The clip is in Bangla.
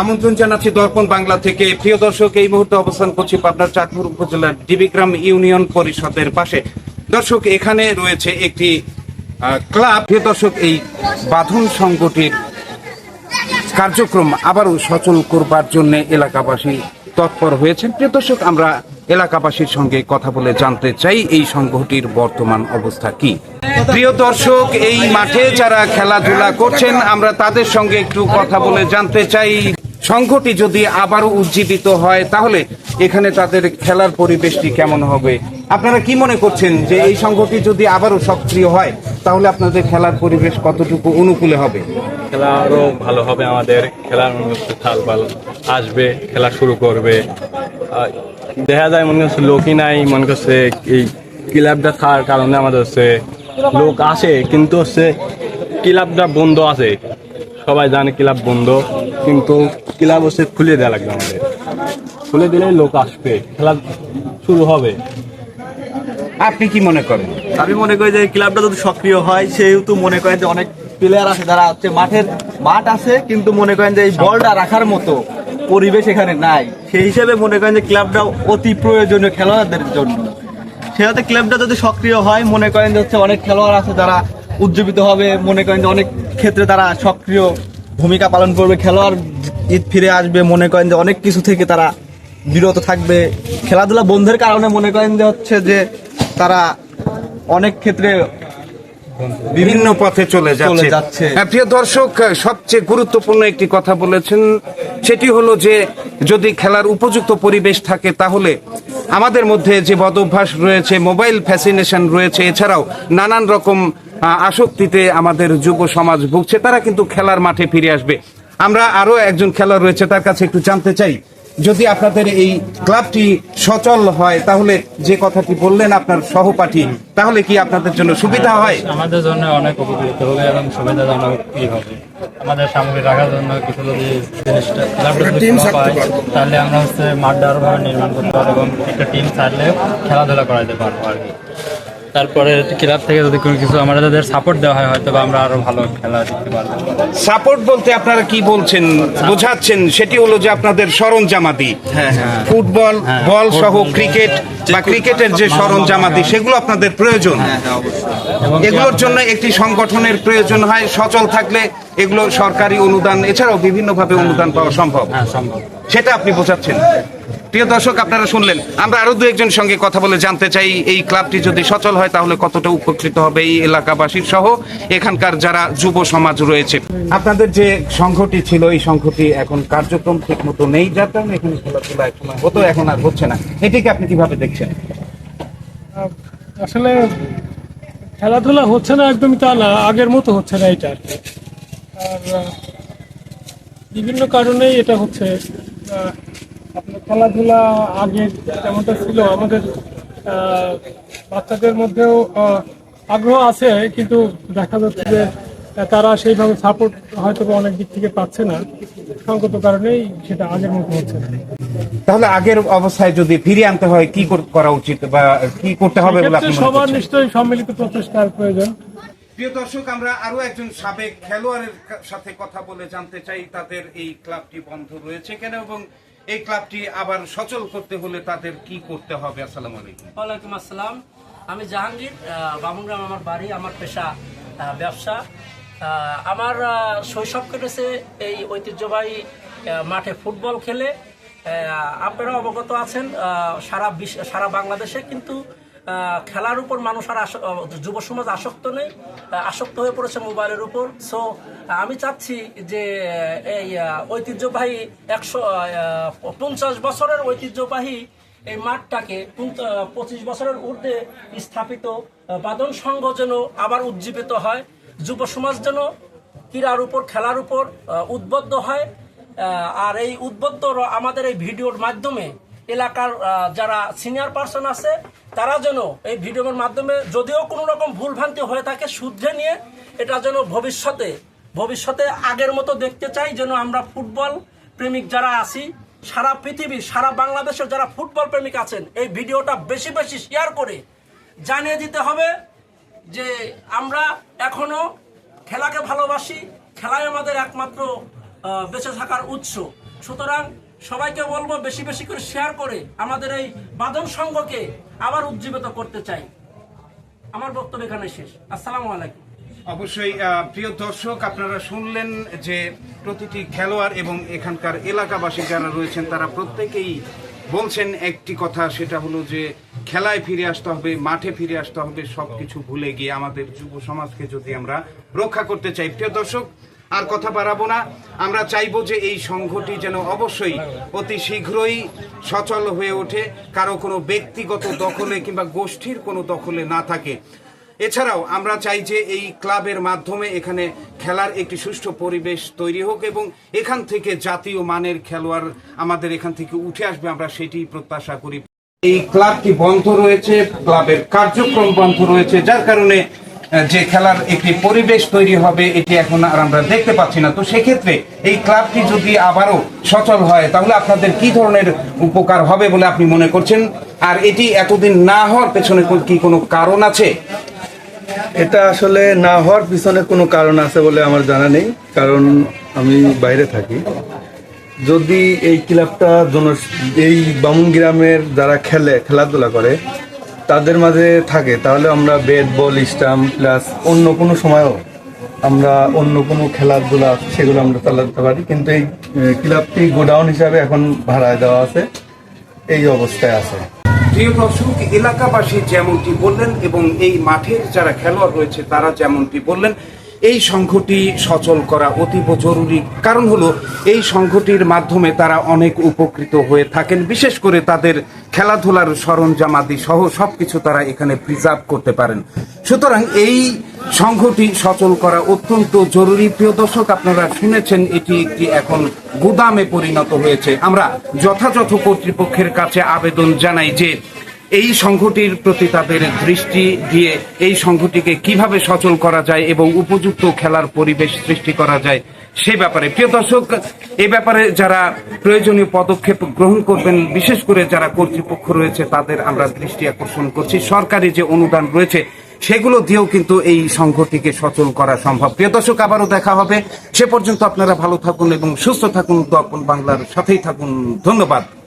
আমন্ত্রণ জানাচ্ছি দর্পণ বাংলা থেকে। প্রিয় দর্শক, এই মুহূর্তে অবস্থান করছি পাবনার চাঁদপুর উপজেলার ডিবিগ্রাম ইউনিয়ন পরিষদের পাশে। দর্শক, এখানে রয়েছে একটি ক্লাব। প্রিয় দর্শক, এই বাঁধন সংগঠির কার্যক্রম আবারও সচল করবার জন্য এলাকাবাসী তৎপর হয়েছেন। প্রিয় দর্শক, আমরা এলাকাবাসীর সঙ্গে কথা বলে জানতে চাই, এই সংঘটির বর্তমান অবস্থা কি? প্রিয় দর্শক, এই মাঠে যারা খেলাধুলা করছেন, আমরা তাদের সঙ্গে একটু কথা বলে জানতে চাই। সংঘটি যদি আবারও উজ্জীবিত হয়, তাহলে এখানে তাদের খেলার পরিবেশটি কেমন হবে? আপনারা কি মনে করছেন যে এই সংঘটি যদি আবারও সক্রিয় হয়, তাহলে আপনাদের খেলার পরিবেশ কতটুকু অনুকূলে হবে? খেলা আরও ভালো হবে আমাদের। খেলার মনে হচ্ছে থাল পাল আসবে, খেলা শুরু করবে। দেখা যায়, মনে হচ্ছে লোকই নাই, মনে করছে এই ক্লাবটা থাকার কারণে আমাদের হচ্ছে লোক আসে, কিন্তু হচ্ছে ক্লাবটা বন্ধ আছে। সবাই জানে ক্লাব বন্ধ, কিন্তু ক্লাব হচ্ছে খুলে দেওয়া লাগবে আমাদের। খুলে দিলে লোক আসবে, খেলা শুরু হবে। আপনি কি মনে করেন? আমি মনে করি যে ক্লাবটা যদি সক্রিয় হয়, সেহেতু মনে করেন যে অনেক প্লেয়ার আছে, যারা হচ্ছে মাঠের, মাঠ আছে, কিন্তু মনে করেন যে এই বলটা রাখার মতো পরিবেশ এখানে নাই। সেই হিসেবে মনে করেন যে ক্লাবটা অতি প্রয়োজনীয় খেলোয়াড়দের জন্য। সেহেতু ক্লাবটা যদি সক্রিয় হয়, মনে করেন যে হচ্ছে অনেক খেলোয়াড় আছে যারা উজ্জীবিত হবে, মনে করেন যে অনেক ক্ষেত্রে তারা সক্রিয় ভূমিকা পালন করবে খেলোয়াড় ঈদ ফিরে আসবে মনে করেন যে অনেক কিছু থেকে তারা বিরত থাকবে। খেলাধুলা বন্ধের কারণে মনে করেন যে হচ্ছে যে তারা অনেক ক্ষেত্রে বিভিন্ন পথে চলে যাচ্ছে। হ্যাঁ, প্রিয় দর্শক সবচেয়ে গুরুত্বপূর্ণ একটি কথা বলেছেন সেটি হলো যে যদি খেলার উপযুক্ত পরিবেশ থাকে তাহলে আমাদের মধ্যে যে বদভ্যাস রয়েছে মোবাইল ফ্যাসিনেশন রয়েছে এছাড়াও নানান রকম আসক্তিতে আমাদের যুব সমাজ ভুগছে তারা কিন্তু খেলার মাঠে ফিরে আসবে। আমরা আরও একজন খেলোয়াড় রয়েছে তার কাছে একটু জানতে চাই। যদি আপনাদের এই ক্লাবটি সচল হয় তাহলে যে কথাটি বললেন আপনার সহপাঠী তাহলে কি আপনাদের জন্য সুবিধা হয় আমাদের জন্য অনেক উপকৃত হবে এবং সুবিধাজনক ই হবে আমাদের সামগ্রী রাখার জন্য কিছু যদি জিনিসটা তাহলে আমরা হচ্ছে ভাবে নির্মাণ করতে পারব এবং একটা টিম ছাড়লে খেলাধুলা করাতে পারব আর কি। তারপরে ক্লাব থেকে যদি কোনো কিছু আমাদের সাপোর্ট দেওয়া হয় হয়তো আমরা আরও ভালো খেলা দেখতে পারব। সাপোর্ট বলতে আপনারা কি বলছেন? বোঝাচ্ছেন সেটি হলো যে আপনাদের সরঞ্জামাদি। ফুটবল হ্যাঁ, বল সহ ক্রিকেট বা ক্রিকেটের যে সরঞ্জামাদি সেগুলো আপনাদের প্রয়োজন। এগুলোর জন্য একটি সংগঠনের প্রয়োজন হয় সচল থাকলে এগুলো সরকারি অনুদান এছাড়াও বিভিন্নভাবে অনুদান পাওয়া সম্ভব। হ্যাঁ সম্ভব। সেটা আপনি বোঝাচ্ছেন? প্রিয় দর্শক আপনারা শুনলেন। আমরা আরও দু একজন সঙ্গে কথা বলে জানতে চাই এই ক্লাবটি যদি সচল হয় তাহলে কতটা উপকৃত হবে এই এলাকাবাসীর সহ এখানকার যারা যুব সমাজ রয়েছে? আপনাদের যে সংঘটি ছিল এই সংঘটি এখন কার্যক্রম ঠিক মতো নেই। যার কারণে এখানে খেলাধুলা এক সময় হতো এখন আর হচ্ছে না। এটিকে আপনি কীভাবে দেখছেন? আসলে খেলাধুলা হচ্ছে না একদমই তা না। আগের মতো হচ্ছে না এটা আর বিভিন্ন কারণেই এটা হচ্ছে। আপনার খেলাধুলা আগে যেমনটা ছিল আমাদের বাচ্চাদের মধ্যেও আগ্রহ আছে কিন্তু দেখা যাচ্ছে যে তারা সেইভাবে সাপোর্ট হয়তো অনেক দিক থেকে পাচ্ছে না। সঙ্গত কারণেই সেটা আগের মতো হচ্ছে না। তাহলে আগের অবস্থায় যদি ফিরিয়ে আনতে হয় কি করা উচিত বা কি করতে হবে সবার নিশ্চয়ই সম্মিলিত প্রচেষ্টার প্রয়োজন। প্রিয় দর্শক আমরা আরও একজন সাবেক খেলোয়াড়ের সাথে কথা বলে জানতে চাই। তাদের এই ক্লাবটি বন্ধ রয়েছে কেন এবং এই ক্লাবটি আবার সচল করতে হলে তাদের কি করতে হবে? আসসালাম আলাইকুম। ওয়ালাইকুম আসসালাম। আমি জাহাঙ্গীর বামুনগ্রাম আমার বাড়ি, আমার পেশা ব্যবসা। আমার শৈশব কেটেছে এই ঐতিহ্যবাহী মাঠে ফুটবল খেলে। আপনারা অবগত আছেন সারা বিশ্ব, সারা বাংলাদেশে। কিন্তু খেলার উপর মানুষ আর যুব সমাজ আসক্ত নেই আসক্ত হয়ে পড়েছে মোবাইলের উপর। সো আমি চাচ্ছি যে এই ঐতিহ্যবাহী একশো পঞ্চাশ বছরের ঐতিহ্যবাহী এই মাঠটাকে পঁচিশ বছরের ঊর্ধ্বে স্থাপিত বাদন সংঘ যেন আবার উজ্জীবিত হয়, যুব সমাজ যেন ক্রীড়ার উপর, খেলার উপর উদ্বুদ্ধ হয়। আর এই উদ্বুদ্ধ আমাদের এই ভিডিওর মাধ্যমে এলাকার যারা সিনিয়র পার্সন আছে, তারা যেন এই ভিডিওর মাধ্যমে যদিও কোনো রকম ভুলভ্রান্তি হয়ে থাকে, শুধরে নিয়ে এটা যেন ভবিষ্যতে ভবিষ্যতে আগের মতো দেখতে চাই, যেন আমরা ফুটবল প্রেমিক যারা আছি, সারা পৃথিবীর সারা বাংলাদেশের যারা ফুটবল প্রেমিক আছেন, এই ভিডিওটা বেশি বেশি শেয়ার করে জানিয়ে দিতে হবে যে আমরা এখনও খেলাকে ভালোবাসি, খেলাই আমাদের একমাত্র বেঁচে থাকার উৎস। সুতরাং সবাইকে বলব বেশি বেশি করে শেয়ার করে আমাদের এই বাদন সংঘকে আবার উজ্জীবিত করতে চাই। আমার বক্তব্য এখানে শেষ। আসসালামু আলাইকুম। অবশ্যই প্রিয় দর্শক, আপনারা শুনলেন যে প্রতিটি খেলোয়াড় এবং এখানকার এলাকাবাসী যারা রয়েছেন, তারা প্রত্যেকেই বলছেন একটি কথা, সেটা হলো যে খেলায় ফিরে আসতে হবে, মাঠে ফিরে আসতে হবে, সবকিছু ভুলে গিয়ে আমাদের যুব সমাজকে যদি আমরা রক্ষা করতে চাই। প্রিয় দর্শক আর কথা বাড়াবো না। আমরা চাইব যে এই সংঘটি যেন অবশ্যই অতি শীঘ্রই সচল হয়ে ওঠে, কারও কোনো ব্যক্তিগত দখলে কিংবা গোষ্ঠীর কোনো দখলে না থাকে। এছাড়াও আমরা চাই যে এই ক্লাবের মাধ্যমে এখানে খেলার একটি সুষ্ঠু পরিবেশ তৈরি হোক এবং এখান থেকে জাতীয় মানের খেলোয়াড় আমাদের এখান থেকে উঠে আসবে, আমরা সেটি প্রত্যাশা করি। এই ক্লাবটি বন্ধ রয়েছে, ক্লাবের কার্যক্রম বন্ধ রয়েছে, যার কারণে যে খেলার একটি পরিবেশ তৈরি হবে, এটি এখন আর আমরা দেখতে পাচ্ছি না। তো সেক্ষেত্রে এই ক্লাবটি যদি আবারও সচল হয়, তাহলে আপনাদের কি ধরনের উপকার হবে বলে আপনি মনে করছেন? আর এটি এতদিন না হওয়ার পেছনে কি কোনো কারণ আছে? এটা আসলে না হওয়ার পিছনে কোনো কারণ আছে বলে আমার জানা নেই, কারণ আমি বাইরে থাকি। যদি এই ক্লাবটা জন এই বামুন গ্রামের যারা খেলে, খেলাধুলা করে তাদের মাঝে থাকে, তাহলে আমরা বেড বল স্টাম্প প্লাস অন্য কোনো সময়ও আমরা অন্য কোনো খেলাধুলা সেগুলো আমরা চালাতে পারি। কিন্তু এই ক্লাবটি গোডাউন হিসাবে এখন ভাড়ায় দেওয়া আছে, এই অবস্থায় আছে। প্রিয় দর্শক, এলাকাবাসী যেমনটি বললেন এবং এই মাঠের যারা খেলোয়াড় রয়েছে তারা যেমনটি বললেন এই সংঘটি সচল করা অতীব জরুরি। কারণ হলো, এই সংঘটির মাধ্যমে তারা অনেক উপকৃত হয়ে থাকেন। বিশেষ করে তাদের খেলাধুলার সরঞ্জামাদি সহ সবকিছু তারা এখানে প্রিজার্ভ করতে পারেন। সুতরাং এই সংঘটি সচল করা অত্যন্ত জরুরি। প্রিয় দর্শক, আপনারা শুনেছেন এটি একটি এখন গুদামে পরিণত হয়েছে। আমরা যথাযথ কর্তৃপক্ষের কাছে আবেদন জানাই যে এই সংঘটির প্রতি তাদের দৃষ্টি দিয়ে এই সংঘটিকে কীভাবে সচল করা যায় এবং উপযুক্ত খেলার পরিবেশ সৃষ্টি করা যায় সে ব্যাপারে। প্রিয় দর্শক, এ ব্যাপারে যারা প্রয়োজনীয় পদক্ষেপ গ্রহণ করবেন, বিশেষ করে যারা কর্তৃপক্ষ রয়েছে, তাদের আমরা দৃষ্টি আকর্ষণ করছি। সরকারি যে অনুদান রয়েছে, সেগুলো দিয়েও কিন্তু এই সংঘটিকে সচল করা সম্ভব। প্রিয় দর্শক, আবারও দেখা হবে। সে পর্যন্ত আপনারা ভালো থাকুন এবং সুস্থ থাকুন। দর্পণ বাংলার সাথেই থাকুন। ধন্যবাদ।